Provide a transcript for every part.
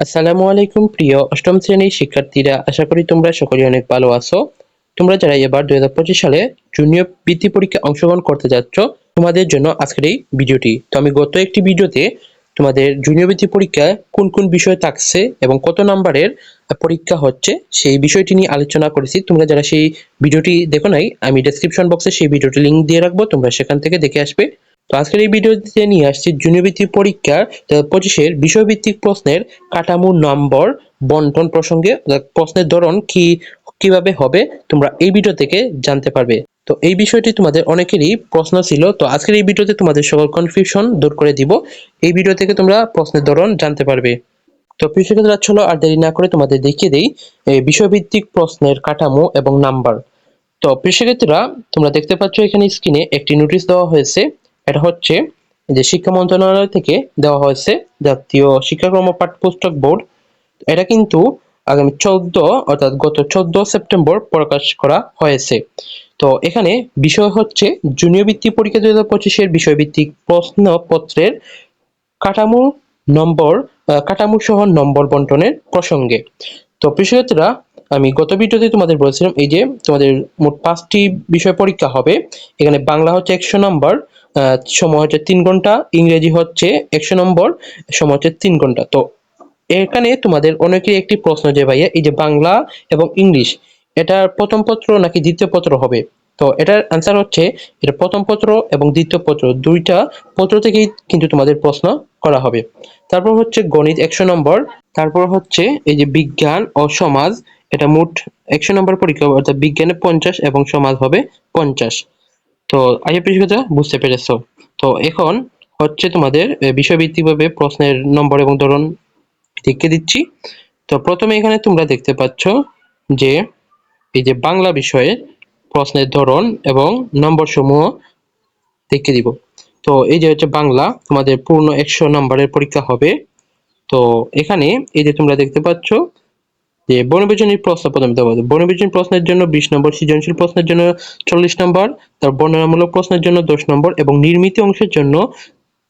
আসসালামু আলাইকুম, প্রিয় অষ্টম শ্রেণির শিক্ষার্থীরা। আশা করি তোমরা সকলেই অনেক ভালো আছো। তোমরা যারা এবার দুই হাজার পঁচিশ সালে জুনিয়র বৃত্তি পরীক্ষা অংশগ্রহণ করতে যাচ্ছ, তোমাদের জন্য আজকের এই ভিডিওটি। তো আমি গত একটি ভিডিওতে তোমাদের জুনিয়র বৃত্তি পরীক্ষায় কোন কোন বিষয় থাকছে এবং কত নাম্বারের পরীক্ষা হচ্ছে, সেই বিষয়টি নিয়ে আলোচনা করেছি। তোমরা যারা সেই ভিডিওটি দেখো নাই, আমি ডেসক্রিপশন বক্সে সেই ভিডিওটি লিংক দিয়ে রাখব, তোমরা সেখান থেকে দেখে আসবে। তো আজকের এই ভিডিওতে নিয়ে আসছি জুনিয়র বৃত্তির পরীক্ষার পঁচিশের বিষয়ভিত্তিক প্রশ্নের কাঠামো নম্বর, বন্টন প্রসঙ্গে প্রশ্নের ধরন কি, কীভাবে হবে, তোমরা এই ভিডিও থেকে জানতে পারবে। তো এই বিষয়টি তোমাদের অনেকেরই প্রশ্ন ছিল, তো আজকের এই ভিডিওতে তোমাদের সকল কনফিউশন দূর করে দিব। এই ভিডিও থেকে তোমরা প্রশ্নের ধরন জানতে পারবে। তো প্রিয় শিক্ষার্থীরা, চলো আর দেরি না করে তোমাদের দেখিয়ে দেই এই বিষয়ভিত্তিক প্রশ্নের কাঠামো এবং নাম্বার। তো শিক্ষার্থীরা, তোমরা দেখতে পাচ্ছ এখানে স্ক্রিনে একটি নোটিশ দেওয়া হয়েছে। এটা হচ্ছে যে শিক্ষা মন্ত্রণালয় থেকে দেওয়া হয়েছে জাতীয় শিক্ষাক্রম পাঠ্যপুস্তক বোর্ড। এটা কিন্তু আগামী চোদ্দ, অর্থাৎ গত চোদ্দ সেপ্টেম্বর প্রকাশ করা হয়েছে। তো এখানে বিষয় হচ্ছে জুনিয়র বৃত্তি পরীক্ষা দুই হাজার পঁচিশের বিষয়ভিত্তিক প্রশ্নপত্রের কাঠামো নম্বর কাঠামো সহ নম্বর বন্টনের প্রসঙ্গে। তো প্রিয় আমি গত ভিডিওতে তোমাদের বলেছিলাম এই যে তোমাদের মোট পাঁচটি বিষয় পরীক্ষা হবে। এখানে বাংলা হচ্ছে একশো নম্বর সময় হচ্ছে তিন ঘণ্টা, ইংরেজি হচ্ছে একশো নম্বর, সময় হচ্ছে তিন ঘণ্টা। তো এখানে তোমাদের অনেকের একটি প্রশ্ন যে ভাইয়া, এই যে বাংলা এবং ইংলিশ, এটার প্রথম পত্র নাকি দ্বিতীয় পত্র হবে? তো এটার অ্যান্সার হচ্ছে, এটা প্রথম পত্র এবং দ্বিতীয় পত্র, দুইটা পত্র থেকেই কিন্তু তোমাদের প্রশ্ন করা হবে। তারপর হচ্ছে গণিত একশো নম্বর, তারপর হচ্ছে এই যে বিজ্ঞান ও সমাজ, এটা মোট একশো নম্বর পরীক্ষা, অর্থাৎ বিজ্ঞানে পঞ্চাশ এবং সমাজ হবে পঞ্চাশ। তো আগে কথা বুঝতে পেরেছ। তো এখন হচ্ছে তোমাদের বিষয়ভিত্তিকভাবে প্রশ্নের নম্বর এবং ধরন দেখিয়ে দিচ্ছি। তো প্রথমে এখানে তোমরা দেখতে পাচ্ছ যে, এই যে বাংলা বিষয়ে প্রশ্নের ধরন এবং নম্বর সমূহ দেখিয়ে দিব। তো এই যে হচ্ছে বাংলা, তোমাদের পূর্ণ একশো নম্বরের পরীক্ষা হবে। তো এখানে এই যে তোমরা দেখতে পাচ্ছ যে বর্ণবিজনীর প্রশ্ন প্রথমে দেওয়া আছে বর্ণবিজনী প্রশ্নের জন্য বিশ নম্বর সৃজনশীল প্রশ্নের জন্য চল্লিশ নম্বর, তার বর্ণনামূলক প্রশ্নের জন্য দশ নম্বর এবং নির্মিত অংশের জন্য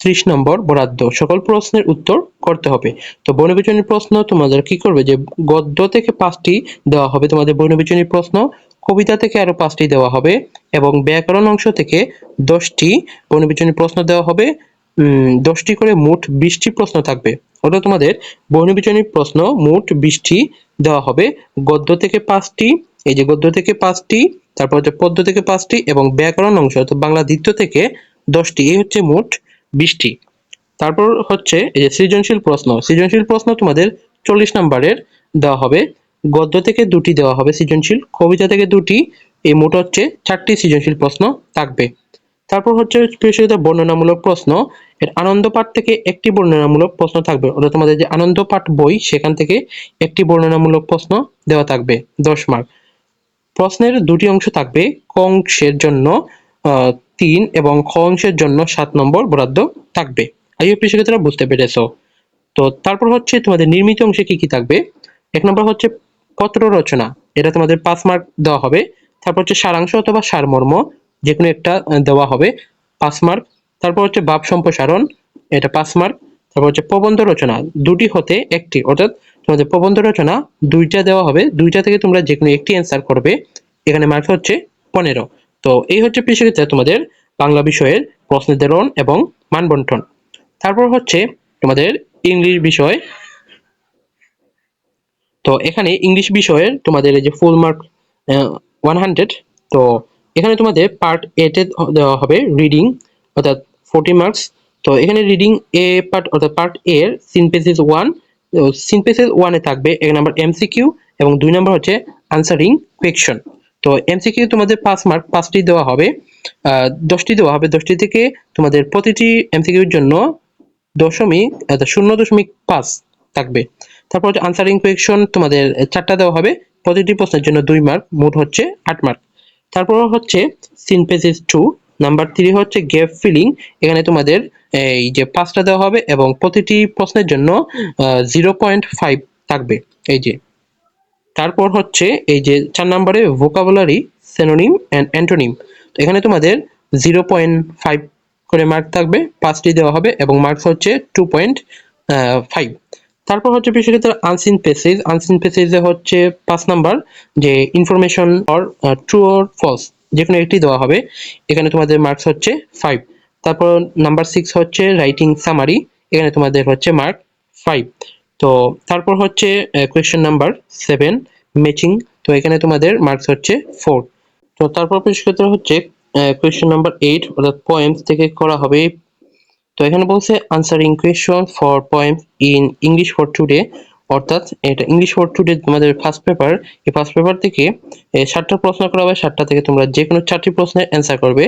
ত্রিশ নম্বর বরাদ্দ। সকল প্রশ্নের উত্তর করতে হবে। তো বর্ণবিজনীর প্রশ্ন তোমাদের কি করবে? যে গদ্য থেকে পাঁচটি দেওয়া হবে। তোমাদের বর্ণবিজনীর প্রশ্ন কবিতা থেকে আরও পাঁচটি দেওয়া হবে এবং ব্যাকরণ অংশ থেকে দশটি বর্ণবিজনীর প্রশ্ন দেওয়া হবে। দশটি করে মোট বিশটি প্রশ্ন থাকবে। অর্থাৎ তোমাদের বর্ণবিজনীর প্রশ্ন মোট বিশটি দেওয়া হবে। গদ্য থেকে পাঁচটি, এই যে গদ্য থেকে পাঁচটি, তারপর হচ্ছে পদ্য থেকে পাঁচটি এবং ব্যাকরণ অংশ অর্থাৎ বাংলা দ্বিতীয় থেকে দশটি, এই হচ্ছে মোট বিশটি। তারপর হচ্ছে এই যে সৃজনশীল প্রশ্ন সৃজনশীল প্রশ্ন তোমাদের চল্লিশ নম্বরের দেওয়া হবে। গদ্য থেকে দুটি দেওয়া হবে সৃজনশীল, কবিতা থেকে দুটি, এই মোট হচ্ছে চারটি সৃজনশীল প্রশ্ন থাকবে। তারপর হচ্ছে স্পেশালিত বর্ণনামূলক প্রশ্ন। এর আনন্দ পাঠ থেকে একটি বর্ণনামূলক প্রশ্ন থাকবে। অর্থাৎ তোমাদের যে আনন্দ পাঠ বই, সেখান থেকে একটি বর্ণনামূলক প্রশ্ন দেওয়া থাকবে, দশ মার্ক প্রশ্নের দুটি অংশ থাকবে ক অংশের জন্য তিন এবং খ অংশের জন্য সাত নম্বর বরাদ্দ থাকবে। আইও শিক্ষার্থীরা বুঝতে পেরেছ। তো তারপর হচ্ছে তোমাদের নির্মিত অংশে কি কি থাকবে? এক নম্বর হচ্ছে পত্র রচনা। এটা তোমাদের পাঁচ মার্ক দেওয়া হবে। তারপর হচ্ছে সারাংশ অথবা সারমর্ম। যে কোনো একটা দেওয়া হবে। পাঁচ মার্ক তারপর হচ্ছে ভাব সম্প্রসারণ, এটা পাঁচ মার্ক তারপর হচ্ছে প্রবন্ধ রচনা, দুটি হতে একটি, অর্থাৎ তোমাদের প্রবন্ধ রচনা, দুইটা দেওয়া হবে, দুইটা থেকে তোমরা যে কোনো একটি অ্যান্সার করবে। এখানে মার্ক হচ্ছে পনেরো। তো এই হচ্ছে পৃষ্ঠতে তোমাদের বাংলা বিষয়ের প্রশ্ন ধরন এবং মানবন্টন তারপর হচ্ছে তোমাদের ইংলিশ বিষয়। তো এখানে ইংলিশ বিষয়ের তোমাদের এই যে ফুল মার্ক ওয়ান হান্ড্রেড তো এখানে তোমাদের পার্ট এতে দেওয়া হবে রিডিং অর্থাৎ ফোর্টি মার্কস তো এখানে রিডিং এ পার্ট অর্থাৎ পার্ট এ এর সিনপেসিস ওয়ান সিনপেসিস ওয়ানে থাকবে এক নম্বর এমসিকিউ এবং দুই নম্বর হচ্ছে আনসারিং কোয়েকশন তো এমসিকিউ তোমাদের পাঁচ মার্ক পাঁচটি দেওয়া হবে। দশটি দেওয়া হবে। দশটি থেকে তোমাদের প্রতিটি এমসিকিউর জন্য দশমিক শূন্য দশমিক পাঁচ থাকবে। তারপর হচ্ছে আনসারিং কোয়েকশন তোমাদের চারটা দেওয়া হবে। প্রতিটি প্রশ্নের জন্য দুই মার্ক মোট হচ্ছে আট মার্ক তারপর হচ্ছে সিনপেসিস টু নাম্বার থ্রি হচ্ছে গ্যাপ ফিলিং এখানে তোমাদের এই যে পাঁচটা দেওয়া হবে এবং প্রতিটি প্রশ্নের জন্য জিরো পয়েন্ট ফাইভ থাকবে, এই যে। তারপর হচ্ছে এই যে চার নম্বরে ভোকাবুলারি সেনোনিম অ্যান্ড অ্যান্টোনিম তো এখানে তোমাদের জিরো পয়েন্ট ফাইভ করে মার্ক থাকবে, পাঁচটি দেওয়া হবে এবং মার্কস হচ্ছে টু পয়েন্ট ফাইভ তারপর হচ্ছে বিষয়ক্ষেত্রে আনসিন পেসেজ আনসিন পেসেজে হচ্ছে পাঁচ নাম্বার, যে information or true or false যে কোনো একটি দেওয়া হবে। এখানে তোমাদের মার্কস হচ্ছে ফাইভ তারপর নাম্বার সিক্স হচ্ছে রাইটিং সামারি এখানে তোমাদের হচ্ছে মার্ক ফাইভ তো তারপর হচ্ছে কোয়েশ্চেন নাম্বার সেভেন ম্যাচিং তো এখানে তোমাদের মার্কস হচ্ছে ফোর তো তারপর বিষয়ক্ষেত্রে হচ্ছে কোয়েশ্চেন নাম্বার এইট অর্থাৎ পয়েন্টস থেকে করা হবে তো এখানে বলছে answering question for points in English for today অর্থাৎ এটা ইংলিশ ফর টুডে তোমাদের ফার্স্ট পেপার এই ফার্স্ট পেপার থেকে সাতটা প্রশ্ন করা হবে সাতটা থেকে তোমরা যে কোনো চারটি প্রশ্নের অ্যান্সার করবে,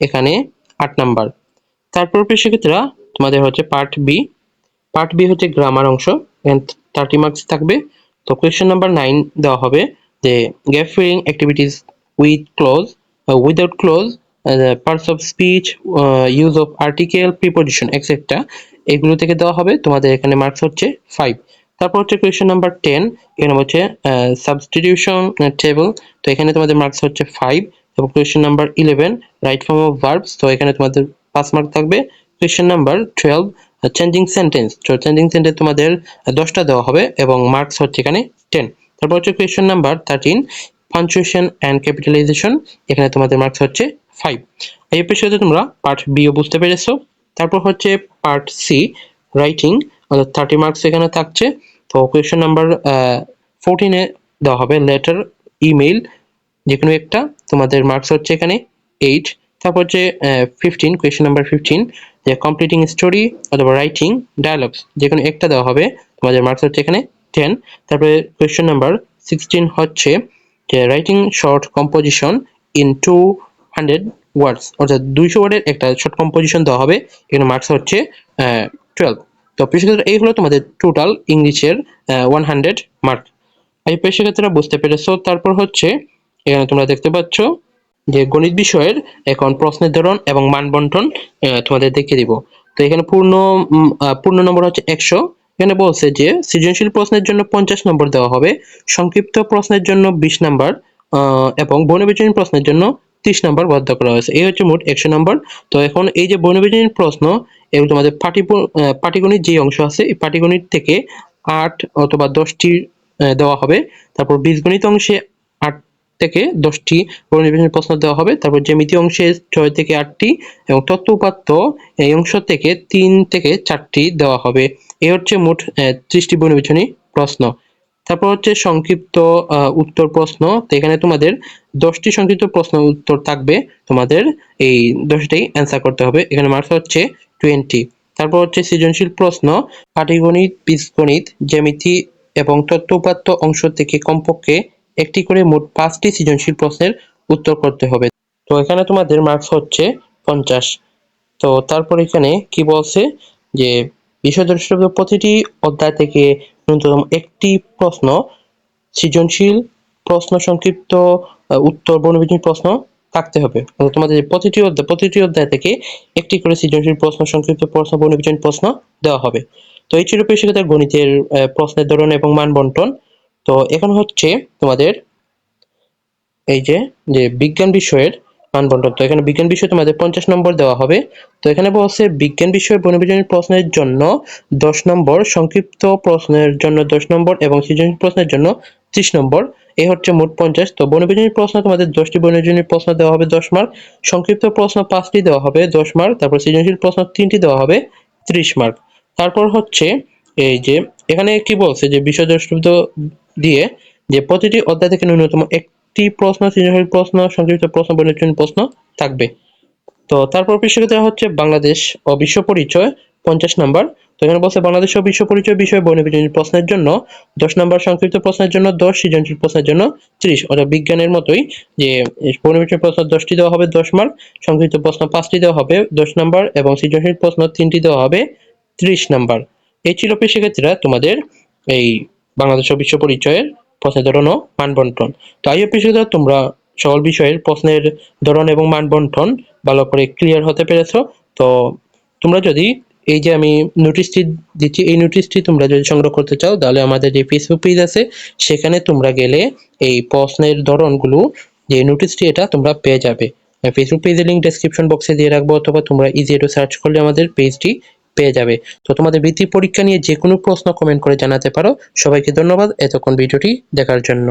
এখানে আট নাম্বার। তারপর সেক্ষেত্রে তোমাদের হচ্ছে পার্ট বি পার্ট বি হচ্ছে গ্রামার অংশ থার্টি মার্কস থাকবে। তো কোয়েশ্চেন নাম্বার নাইন দেওয়া হবে যে gap filling activities with cloze without cloze parts of speech use of article preposition etcetera এগুলো থেকে দেওয়া হবে। তোমাদের এখানে মার্কস হচ্ছে ফাইভ তারপর হচ্ছে কোয়েশ্চেন নাম্বার টেন এখানে হচ্ছে সাবস্টিটিউশন টেবল তো এখানে তোমাদের মার্কস হচ্ছে ফাইভ এবং question number eleven right form of verbs তো এখানে তোমাদের পাঁচ মার্ক থাকবে। Question number twelve changing sentence তো চেঞ্জিং সেন্টেন্স তোমাদের দশটা দেওয়া হবে, এবং মার্কস হচ্ছে এখানে টেন তারপর হচ্ছে question number thirteen punctuation and capitalization এখানে তোমাদের মার্কস হচ্ছে ফাইভ এই পেশাতে তোমরা পার্ট বিও বুঝতে পেরেছ। তারপর হচ্ছে পার্ট সি রাইটিং অর্থাৎ থার্টি মার্কস এখানে থাকছে। তো কোয়েশ্চেন নাম্বার ফোরটিনে দেওয়া হবে লেটার ইমেইল যে কোনো একটা। তোমাদের মার্কস হচ্ছে এখানে এইট তারপর হচ্ছে ফিফটিন কোয়েশ্চেন নাম্বার ফিফটিন যে কমপ্লিটিং স্টোরি অথবা রাইটিং ডায়ালগস যে কোনো একটা দেওয়া হবে। তোমাদের মার্কস হচ্ছে এখানে টেন তারপরে কোয়েশ্চেন নাম্বার সিক্সটিন হচ্ছে writing short composition in two hundred words অর্থাৎ দুইশো ওয়ার্ডের একটা শর্ট কম্পোজিশন দেওয়া হবে। এখানে মার্কস হচ্ছে টুয়েলভ তো পেশাক্ষেত্রে এই হলো তোমাদের টোটাল ইংলিশের ওয়ান হান্ড্রেড মার্ক এই পেশাক্ষেত্রে বুঝতে পেরেছ? তারপর হচ্ছে, এখানে তোমরা দেখতে পাচ্ছ যে গণিত বিষয়ের এখন প্রশ্নের ধরন এবং মান বন্টন তোমাদের দেখিয়ে দিব। তো এখানে পূর্ণ পূর্ণ নম্বর হচ্ছে একশো। এখানে বলছে যে, সৃজনশীল প্রশ্নের জন্য পঞ্চাশ নম্বর দেওয়া হবে, সংক্ষিপ্ত প্রশ্নের জন্য বিশ নম্বর এবং বর্ণবিচরণ প্রশ্নের জন্য ত্রিশ নম্বর বদ্ধ করা হয়েছে। এই হচ্ছে মোট একশো নম্বর। তো এখন এই যে বর্ণবিচরণ প্রশ্ন, এবং তোমাদের পাটি পাটিগণিত যে অংশ আছে, এই পাটিগণিত থেকে আট অথবা দশটি দেওয়া হবে। তারপর বীজগণিত অংশে থেকে দশটি বর্ণনির্বাচনী প্রশ্ন দেওয়া হবে। তারপর জ্যামিতি অংশে ছয় থেকে আটটি এবং তত্ত্ব উপাত্ত এই অংশ থেকে তিন থেকে চারটি দেওয়া হবে। এ হচ্ছে মোট ত্রিশটি বর্ণনির্বাচনী প্রশ্ন। তারপর হচ্ছে সংক্ষিপ্ত উত্তর প্রশ্ন। তো এখানে তোমাদের দশটি সংক্ষিপ্ত প্রশ্ন উত্তর থাকবে। তোমাদের এই দশটাই অ্যান্সার করতে হবে। এখানে মার্কস হচ্ছে টোয়েন্টি তারপর হচ্ছে সৃজনশীল প্রশ্ন। পাটিগণিত বীজগণিত, জ্যামিতি এবং তত্ত্ব উপাত্ত অংশ থেকে কমপক্ষে একটি করে মোট পাঁচটি সৃজনশীল প্রশ্নের উত্তর করতে হবে। তো এখানে তোমাদের মার্কস হচ্ছে পঞ্চাশ। তো তারপর এখানে কি বলছে? যে বিষয় প্রতিটি অধ্যায় থেকে ন্যূনতম একটি প্রশ্ন সৃজনশীল প্রশ্ন সংক্ষিপ্ত উত্তর বর্ণবিধি প্রশ্ন থাকতে হবে। তোমাদের প্রতিটি অধ্যায় প্রতিটি অধ্যায় থেকে একটি করে সৃজনশীল প্রশ্ন সংক্ষিপ্ত প্রশ্ন বর্ণবিধি প্রশ্ন দেওয়া হবে। তো এই ছিল পেশিগত গণিতের প্রশ্নের ধরন এবং মান বন্টন। তো এখন হচ্ছে তোমাদের এই যে যে বিজ্ঞান বিষয়ের মানবন্টন তো এখানে বিজ্ঞান বিষয়ে তোমাদের পঞ্চাশ নম্বর দেওয়া হবে। তো এখানে বলছে বিজ্ঞান বিষয়ে বনবিজনী প্রশ্নের জন্য দশ নম্বর, সংক্ষিপ্ত প্রশ্নের জন্য দশ নম্বর এবং সৃজনশীল প্রশ্নের জন্য ত্রিশ নম্বর। এই হচ্ছে মোট পঞ্চাশ। তো বনবিজনী প্রশ্ন, তোমাদের দশটি বনবিজনী প্রশ্ন দেওয়া হবে দশ মার্ক। সংক্ষিপ্ত প্রশ্ন পাঁচটি দেওয়া হবে দশ মার্ক। তারপর সৃজনশীল প্রশ্ন তিনটি দেওয়া হবে ত্রিশ মার্ক। তারপর হচ্ছে এই যে, এখানে কি বলছে যে বিষয় দ্রষ্টব্য দিয়ে যে প্রতিটি অধ্যায় থেকে ন্যূনতম একটি প্রশ্ন, সৃজনশীল প্রশ্ন, সংক্ষিপ্ত প্রশ্ন বর্ণিত প্রশ্ন থাকবে। তো তারপর পৃষ্ঠকে দেওয়া হচ্ছে বাংলাদেশ ও বিশ্ব পরিচয়, পঞ্চাশ নম্বর। তো এখানে বলছে বাংলাদেশ ও বিশ্ব পরিচয় বিষয়ে বর্ণবিজনী প্রশ্নের জন্য দশ নম্বর, সংক্ষিপ্ত প্রশ্নের জন্য দশ, সৃজনশীল প্রশ্নের জন্য ত্রিশ। অর্থাৎ বিজ্ঞানের মতোই যে বর্ণবিজনী প্রশ্ন দশটি দেওয়া হবে দশ মার্ক সংক্ষিপ্ত প্রশ্ন পাঁচটি দেওয়া হবে দশ নম্বর এবং সৃজনশীল প্রশ্ন তিনটি দেওয়া হবে ত্রিশ নম্বর। এই ছিল পেশাক্ষেত্রীরা তোমাদের এই বাংলাদেশ ও বিশ্ব পরিচয়ের প্রশ্নের ধরন ও মান বন্টন তো পেশাদার তোমরা সকল বিষয়ের প্রশ্নের ধরন এবং মান বন্টন ভালো করে ক্লিয়ার হতে পেরেছ। তো তোমরা যদি এই যে আমি নোটিশটি দিচ্ছি, এই নোটিশটি তোমরা যদি সংগ্রহ করতে চাও, তাহলে আমাদের যে ফেসবুক পেজ আছে, সেখানে তোমরা গেলে এই প্রশ্নের ধরনগুলো, যে নোটিশটি এটা তোমরা পেয়ে যাবে। ফেসবুক পেজের লিঙ্ক ডেসক্রিপশন বক্সে দিয়ে রাখব, অথবা তোমরা ইজি টু সার্চ করলে আমাদের পেজটি পেয়ে যাবে। তো তোমাদের বৃত্তি পরীক্ষা নিয়ে যে কোনো প্রশ্ন কমেন্ট করে জানাতে পারো। সবাইকে ধন্যবাদ এতক্ষণ ভিডিওটি দেখার জন্য।